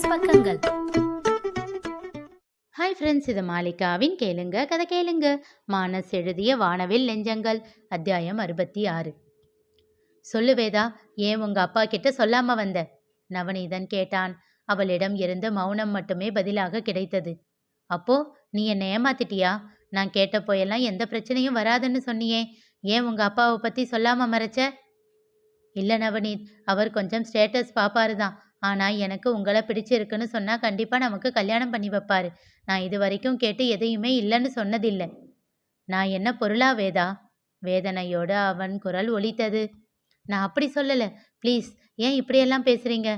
மானஸ் பக்கங்கள். Hi friends இது மாலிகாவின் கேளுங்க கதை கேளுங்க. மானஸ் எழுதிய வானவில் நெஞ்சங்கள் அத்தியாயம் அறுபத்தி ஆறு சொல்லு வேதா ஏன் உங்க அப்பா கிட்ட சொல்லாம வந்த? நவநீதன் கேட்டான். அவளிடம் இருந்து மௌனம் மட்டுமே பதிலாக கிடைத்தது. அப்போ நீ என்னை ஏமாத்திட்டியா? நான் கேட்ட போயெல்லாம் எந்த பிரச்சனையும் வராதுன்னு சொன்னியே. ஏன் உங்க அப்பாவை பத்தி சொல்லாம மறைச்ச? இல்ல நவநீத் அவர் கொஞ்சம் ஸ்டேட்டஸ் பாப்பாரு தான் ஆனால் எனக்கு உங்களை பிடிச்சிருக்குன்னு சொன்னால் கண்டிப்பாக நமக்கு கல்யாணம் பண்ணி வைப்பாரு. நான் இது வரைக்கும் கேட்டு எதையுமே இல்லைன்னு சொன்னதில்லை. நான் என்ன பொருளா வேதா? வேதனையோடு அவன் குரல் ஒலித்தது. நான் அப்படி சொல்லலை. ப்ளீஸ் ஏன் இப்படியெல்லாம் பேசுகிறீங்க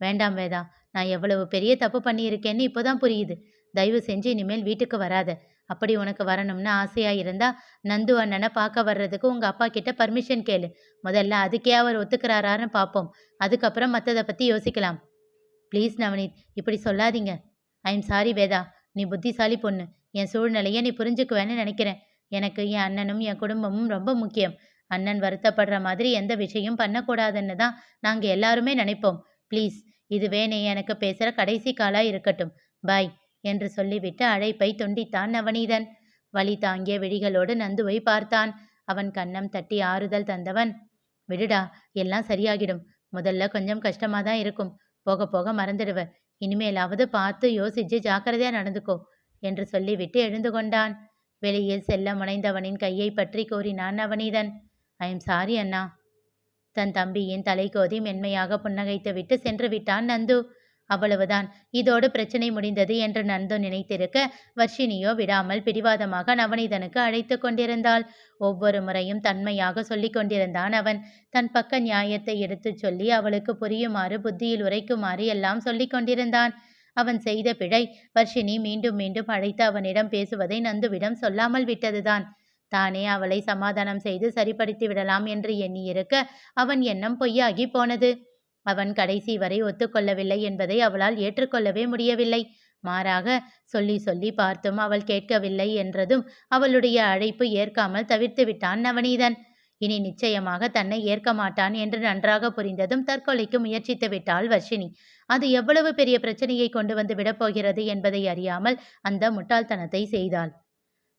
வேண்டாம் வேதா. நான் எவ்வளவு பெரிய தப்பு பண்ணியிருக்கேன்னு இப்போதான் புரியுது. தயவு செஞ்சு இனிமேல் வீட்டுக்கு வராத. அப்படி உனக்கு வரணும்னு ஆசையாக இருந்தா நந்து அண்ணனை பார்க்க வர்றதுக்கு உங்கள் அப்பா கிட்ட பர்மிஷன் கேளு. முதல்ல அதுக்கே அவர் ஒத்துக்கிறாரான்னு பார்ப்போம் அதுக்கப்புறம் மற்றதை பற்றி யோசிக்கலாம். ப்ளீஸ் நவனீத் இப்படி சொல்லாதீங்க. I'm sorry Veda. நீ புத்திசாலி பொண்ணு. என் சூழ்நிலையை நீ புரிஞ்சுக்குவேன்னு நினைக்கிறேன். எனக்கு என் அண்ணனும் என் குடும்பமும் ரொம்ப முக்கியம். அண்ணன் வருத்தப்படுற மாதிரி எந்த விஷயம் பண்ணக்கூடாதுன்னு தான் நாங்கள் எல்லாருமே நினைப்போம். ப்ளீஸ் இதுவே நீ எனக்கு பேசுகிற கடைசி காலாக இருக்கட்டும். பாய் என்று சொல்லிவிட்டு அழைப்பை துண்டித்தான் நவநீதன். வழி தாங்கிய விழிகளோடு நந்துவை பார்த்தான். அவன் கன்னம் தட்டி ஆறுதல் தந்தவன் விடுடா எல்லாம் சரியாகிடும். முதல்ல கொஞ்சம் கஷ்டமா தான் இருக்கும். போக போக மறந்துடுவ. இனிமேலாவது பார்த்து யோசிச்சு ஜாக்கிரதையா நடந்துக்கோ என்று சொல்லிவிட்டு எழுந்து கொண்டான். வெளியில் செல்ல முனைந்தவனின் கையை பற்றி கூறினான் நவநீதன் ஐ எம் சாரி அண்ணா. தன் தம்பியின் தலைகோதி மென்மையாக புன்னகைத்து விட்டு சென்று விட்டான் நந்து. அவ்வளவுதான். இதோடு பிரச்சனை முடிந்தது என்று நந்து நினைத்திருக்க வர்ஷினியோ விடாமல் பிடிவாதமாக நவநீதனுக்கு அழைத்து கொண்டிருந்தாள். ஒவ்வொரு முறையும் தன்மையாக சொல்லிக் கொண்டிருந்தான் அவன். தன் பக்க நியாயத்தை எடுத்துச் சொல்லி அவளுக்கு புரியுமாறு புத்தியில் உரைக்குமாறு எல்லாம் சொல்லிக் கொண்டிருந்தான். அவன் செய்த பிழை வர்ஷினி மீண்டும் மீண்டும் அழைத்து அவனிடம் பேசுவதை நந்துவிடம் சொல்லாமல் விட்டதுதான். தானே அவளை சமாதானம் செய்து சரிப்படுத்தி விடலாம் என்று எண்ணியிருக்க அவன் எண்ணம் பொய்யாகி போனது. அவன் கடைசி வரை ஒத்துக்கொள்ளவில்லை என்பதை அவளால் ஏற்றுக்கொள்ளவே முடியவில்லை. மாறாக சொல்லி சொல்லி பார்த்தும் அவள் கேட்கவில்லை என்றதும் அவளுடைய அழைப்பு ஏற்காமல் தவிர்த்து விட்டான் நவநீதன். இனி நிச்சயமாக தன்னை ஏற்க மாட்டான் என்று நன்றாக புரிந்ததும் தற்கொலைக்கு முயற்சித்து விட்டாள் வர்ஷினி. அது எவ்வளவு பெரிய பிரச்சனையை கொண்டு வந்து விடப்போகிறது என்பதை அறியாமல் அந்த முட்டாள்தனத்தை செய்தாள்.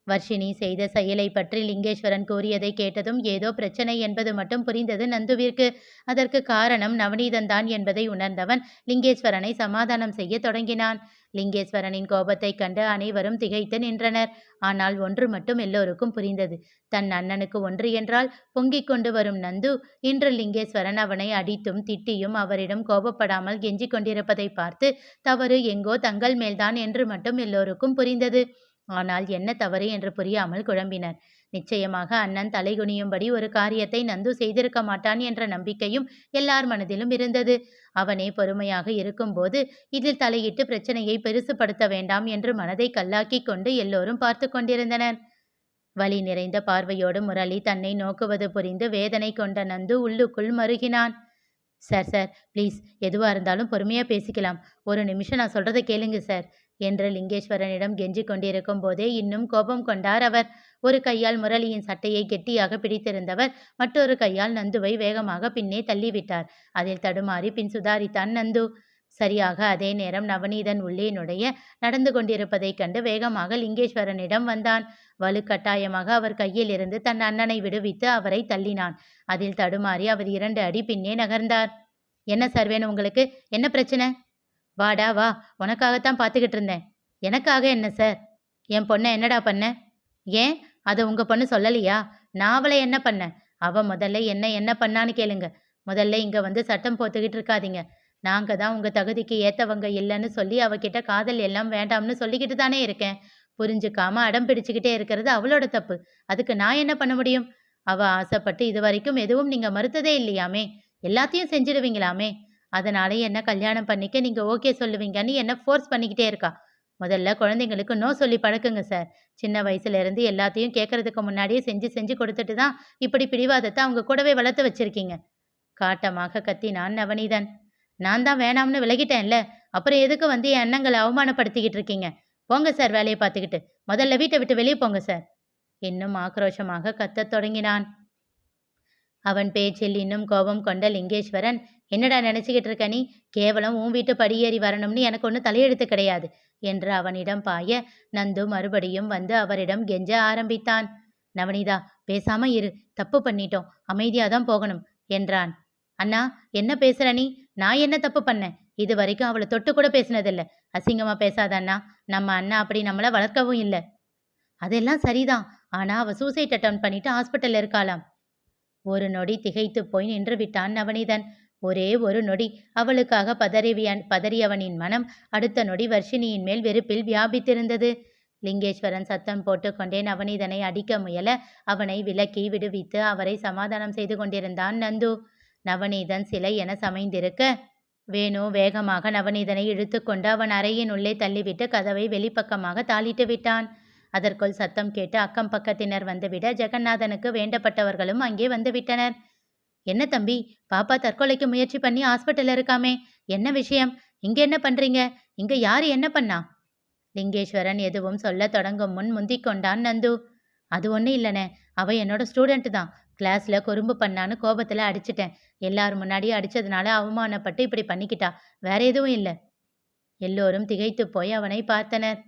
வர்ஷினி செய்த செயலை பற்றி லிங்கேஸ்வரன் கூறியதை கேட்டதும் ஏதோ பிரச்சனை என்பது மட்டும் புரிந்தது நந்துவிற்கு. அதற்கு காரணம் நவநீதன்தான் என்பதை உணர்ந்தவன் லிங்கேஸ்வரனை சமாதானம் செய்ய தொடங்கினான். லிங்கேஸ்வரனின் கோபத்தை கண்டு அனைவரும் திகைத்து நின்றனர். ஆனால் ஒன்று மட்டும் எல்லோருக்கும் புரிந்தது. தன் அண்ணனுக்கு ஒன்று என்றால் பொங்கிக் கொண்டு வரும் நந்து. இன்று லிங்கேஸ்வரன் அவனை அடித்தும் திட்டியும் அவரிடம் கோபப்படாமல் கெஞ்சிக் கொண்டிருப்பதை பார்த்து தவறு எங்கோ தங்கள் மேல்தான் என்று மட்டும் எல்லோருக்கும் புரிந்தது. ஆனால் என்ன தவறு என்று புரியாமல் குழம்பினர். நிச்சயமாக அண்ணன் தலைகுனியும்படி ஒரு காரியத்தை நந்து செய்திருக்க மாட்டான் என்ற நம்பிக்கையும் எல்லார் மனதிலும் இருந்தது. அவனே பொறுமையாக இருக்கும்போது இதில் தலையிட்டு பிரச்சனையை பெருசுபடுத்த வேண்டாம் என்று மனதை கல்லாக்கி கொண்டு எல்லோரும் பார்த்து கொண்டிருந்தனர். வலி நிறைந்த பார்வையோடு முரளி தன்னை நோக்குவது புரிந்து வேதனை கொண்ட நந்து உள்ளுக்குள் மருகினான். சார் சார் ப்ளீஸ் எதுவாக இருந்தாலும் பொறுமையாக பேசிக்கலாம். ஒரு நிமிஷம் நான் சொல்கிறத கேளுங்க சார். என்று லிங்கேஸ்வரனிடம் கெஞ்சிக் கொண்டிருக்கும் போதே இன்னும் கோபம் கொண்டார் அவர். ஒரு கையால் முரளியின் சட்டையை கெட்டியாக பிடித்திருந்தவர். மற்றொரு கையால் நந்துவை வேகமாக பின்னே தள்ளிவிட்டார். அதில் தடுமாறி பின் சுதாரித்தான் நந்து. சரியாக அதே நேரம் நவநீதன் உள்ளே நுழைய நடந்து கொண்டிருப்பதைக் கண்டு வேகமாக லிங்கேஸ்வரனிடம் வந்தான். வலுக்கட்டாயமாக அவர் கையில் இருந்து தன் அண்ணனை விடுவித்து அவரை தள்ளினான். அதில் தடுமாறி அவர் இரண்டு அடி பின்னே நகர்ந்தார். என்ன சார் வேணும் உங்களுக்கு? என்ன பிரச்சனை? வாடா வா. உனக்காகத்தான் பார்த்துக்கிட்டு இருந்தேன். எனக்காக என்ன சார் என் பொண்ணை என்னடா பண்ண? ஏன்? அதை உங்கள் பொண்ணு சொல்லலையா? நான் அவளை என்ன பண்ணேன் அவள் முதல்ல என்ன என்ன பண்ணான்னு கேளுங்க. முதல்ல இங்கே வந்து சட்டம் போத்துக்கிட்டு இருக்காதீங்க. நாங்கள் தான் உங்கள் தகுதிக்கு ஏற்றவங்க இல்லைன்னு சொல்லி அவகிட்ட காதல் எல்லாம் வேண்டாம்னு சொல்லிக்கிட்டு தானே இருக்கேன். புரிஞ்சுக்காம அடம் பிடிச்சுக்கிட்டே இருக்கிறது அவளோட தப்பு. அதுக்கு நான் என்ன பண்ண முடியும்? அவ ஆசைப்பட்டு இது வரைக்கும் எதுவும் நீங்க மறுத்ததே இல்லையாமே. எல்லாத்தையும் செஞ்சிடுவீங்களாமே? அதனால என்ன கல்யாணம் பண்ணிக்க நீங்க ஓகே சொல்லுவீங்கன்னு என்ன ஃபோர்ஸ் பண்ணிக்கிட்டே இருக்கா. முதல்ல குழந்தைங்களுக்கு நோ சொல்லி பழக்குங்க சார் சின்ன வயசுல இருந்து எல்லாத்தையும் கேட்கறதுக்கு முன்னாடியே செஞ்சு செஞ்சு கொடுத்துட்டு தான் இப்படி பிடிவாதத்தை அவங்க கூடவே வளர்த்து வச்சிருக்கீங்க. காட்டமாக கத்தினான் நவநீதன். நான் தான் வேணாம்னு விலகிட்டேன்ல. அப்புறம் எதுக்கு வந்து என் எண்ணங்களை அவமானப்படுத்திக்கிட்டு இருக்கீங்க? போங்க சார் வேலையை பார்த்துக்கிட்டு. முதல்ல வீட்டை விட்டு வெளியே போங்க சார் இன்னும் ஆக்ரோஷமாக கத்தத் தொடங்கினான். அவன் பேச்சில் இன்னும் கோபம் கொண்ட லிங்கேஸ்வரன் என்னடா நினச்சிக்கிட்டு இருக்க நீ? கேவலம் உன் வீட்டு படியேறி வரணும்னு எனக்கு ஒன்றும் தலையெழுத்து கிடையாது என்று அவனிடம் பாய நந்து மறுபடியும் வந்து அவரிடம் கெஞ்ச ஆரம்பித்தான். நவனிதா பேசாம இரு. தப்பு பண்ணிட்டோம். அமைதியாக தான் போகணும் என்றான். அண்ணா என்ன பேசுற நீ? நான் என்ன தப்பு பண்ணேன்? இது வரைக்கும் அவளை தொட்டு கூட பேசினதில்ல. அசிங்கமா பேசாத அண்ணா. நம்ம அண்ணா அப்படி நம்மளை வளர்க்கவும் இல்லை. அதெல்லாம் சரிதான். ஆனா அவ சூசைட் அட்டம் பண்ணிட்டு ஹாஸ்பிட்டல்ல இருக்காளாம். ஒரு நொடி திகைத்து போய் நின்று விட்டான் நவனிதன் ஒரே ஒரு நொடி. அவளுக்காக பதறிவியன் பதறியவனின் மனம் அடுத்த நொடி வர்ஷினியின் மேல் வெறுப்பில் வியாபித்திருந்தது. லிங்கேஸ்வரன் சத்தம் போட்டுக்கொண்டே நவநீதனை அடிக்க முயல அவனை விலக்கி விடுவித்து அவரை சமாதானம் செய்து கொண்டிருந்தான் நந்து. நவநீதன் சிலை என சமைந்திருக்க வேணு வேகமாக நவநீதனை இழுத்துக்கொண்டு அவன் அறையின் உள்ளே தள்ளிவிட்டு கதவை வெளிப்பக்கமாக தாளிட்டு விட்டான். அதற்குள் சத்தம் கேட்டு அக்கம் பக்கத்தினர் வந்துவிட ஜெகநாதனுக்கு வேண்டப்பட்டவர்களும் அங்கே வந்துவிட்டனர். என்ன தம்பி பாப்பா தற்கொலைக்கு முயற்சி பண்ணி ஹாஸ்பிட்டல் இருக்காமே என்ன விஷயம்? இங்க என்ன பண்றீங்க? இங்க யாரு என்ன பண்ணா? லிங்கேஸ்வரன் எதுவும் சொல்ல தொடங்கும் முன் முந்திக் கொண்டான் நந்து. அது ஒன்றும் இல்லைண்ணே அவ என்னோட ஸ்டூடெண்ட் தான். கிளாஸ்ல குறும்பு பண்ணான்னு கோபத்துல அடிச்சிட்டேன். எல்லார் முன்னாடியும் அடிச்சதுனால அவமானப்பட்டு இப்படி பண்ணிக்கிட்டா. வேற எதுவும் இல்லை. எல்லோரும் திகைத்து போய் அவனை பார்த்தனர்.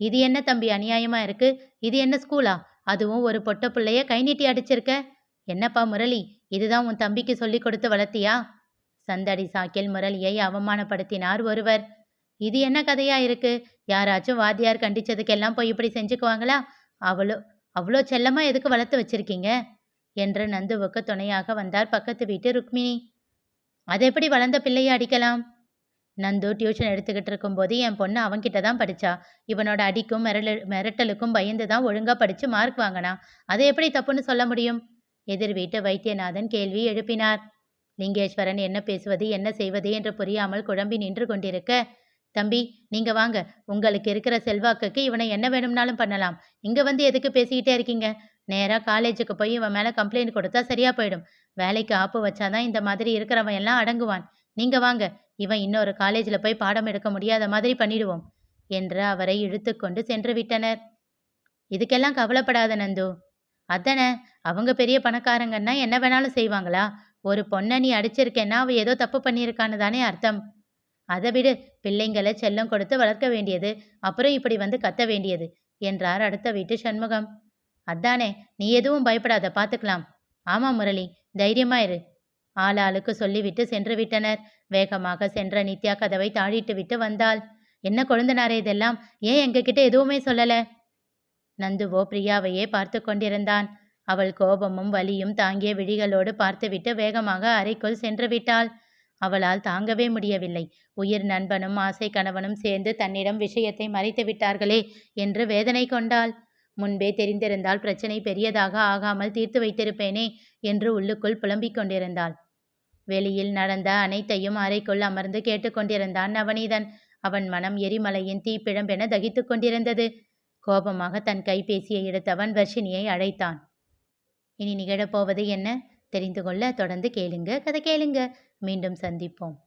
இது என்ன தம்பி அநியாயமா இருக்கு? இது என்ன ஸ்கூலா அதுவும் ஒரு பொட்ட பிள்ளைய கை நீட்டி அடிச்சிருக்க. என்னப்பா முரளி இதுதான் உன் தம்பிக்கு சொல்லி கொடுத்து வளர்த்தியா? சந்தடி சாக்கில் முரளியை அவமானப்படுத்தினார் ஒருவர். இது என்ன கதையா இருக்கு? யாராச்சும் வாத்தியார் கண்டிச்சதுக்கெல்லாம் போய் இப்படி செஞ்சுக்குவாங்களா? அவ்வளோ அவ்வளோ செல்லமா எதுக்கு வளர்த்து வச்சிருக்கீங்க? என்று நந்துவுக்கு துணையாக வந்தார் பக்கத்து வீட்டு ருக்மிணி. அது எப்படி வளர்ந்த பிள்ளையை அடிக்கலாம்? நந்து டியூஷன் எடுத்துக்கிட்டு இருக்கும்போது என் பொண்ணு அவன்கிட்ட தான் படித்தா இவனோட அடிக்கும் மிரள மிரட்டலுக்கும் பயந்து தான் ஒழுங்காக படித்து மார்க் வாங்கினா. அதை எப்படி தப்புன்னு சொல்ல முடியும்? எதிர் வீட்டு வைத்தியநாதன் கேள்வி எழுப்பினார். லிங்கேஸ்வரன் என்ன பேசுவது என்ன செய்வது என்று புரியாமல் குழம்பி நின்று கொண்டிருக்க தம்பி நீங்க வாங்க. உங்களுக்கு இருக்கிற செல்வாக்குக்கு இவனை என்ன வேணும்னாலும் பண்ணலாம். இங்க வந்து எதுக்கு பேசிக்கிட்டே இருக்கீங்க? நேரா காலேஜுக்கு போய் இவன் மேல கம்ப்ளைண்ட் கொடுத்தா சரியா போயிடும். வேலைக்கு ஆப்பு வச்சாதான் இந்த மாதிரி இருக்கிறவன் எல்லாம் அடங்குவான். நீங்க வாங்க இவன் இன்னொரு காலேஜில் போய் பாடம் எடுக்க முடியாத மாதிரி பண்ணிடுவோம் என்று அவரை இழுத்துக்கொண்டு சென்று விட்டனர். இதுக்கெல்லாம் கவலைப்படாத நந்து அதானே அவங்க பெரிய பணக்காரங்கன்னா என்ன வேணாலும் செய்வாங்களா? ஒரு பொண்ணை நீ அடிச்சிருக்கேன்னா அவ ஏதோ தப்பு பண்ணியிருக்கான்னு தானே அர்த்தம். அதை விடு பிள்ளைங்களை செல்லம் கொடுத்து வளர்க்க வேண்டியது அப்புறம் இப்படி வந்து கத்த வேண்டியது என்றார் அடுத்த வீட்டு சண்முகம். அதானே நீ எதுவும் பயப்படாத பார்த்துக்கலாம். ஆமாம் முரளி தைரியமா இரு. ஆளாளுக்கு சொல்லிவிட்டு சென்று விட்டனர். வேகமாக சென்ற நித்யா கதவை தாழிட்டு விட்டு வந்தாள். என்ன கொழுந்தனாரே இதெல்லாம்? ஏன் எங்ககிட்ட எதுவுமே சொல்லல? நந்துவோ பிரியாவையே பார்த்து கொண்டிருந்தான். அவள் கோபமும் வலியும் தாங்கிய விழிகளோடு பார்த்துவிட்டு வேகமாக அறைக்குள் சென்று விட்டாள். அவளால் தாங்கவே முடியவில்லை. உயிர் நண்பனும் ஆசை கணவனும் சேர்ந்து தன்னிடம் விஷயத்தை மறைத்து விட்டார்களே என்று வேதனை கொண்டாள். முன்பே தெரிந்திருந்தால் பிரச்சனை பெரியதாக ஆகாமல் தீர்த்து வைத்திருப்பேனே என்று உள்ளுக்குள் புலம்பிக் கொண்டிருந்தாள். வெளியில் நடந்த அனைத்தையும் அறைக்குள் அமர்ந்து கேட்டுக்கொண்டிருந்தான் நவநீதன். அவன் மனம் எரிமலையின் தீப்பிழம்பென தகித்துக் கொண்டிருந்தது. கோபமாக தன் கைபேசியை எடுத்தவன் வர்ஷினியை அழைத்தான். இனி நிகழப்போவது என்ன? தெரிந்து கொள்ள தொடர்ந்து கேளுங்க. கதை கேளுங்க. மீண்டும் சந்திப்போம்.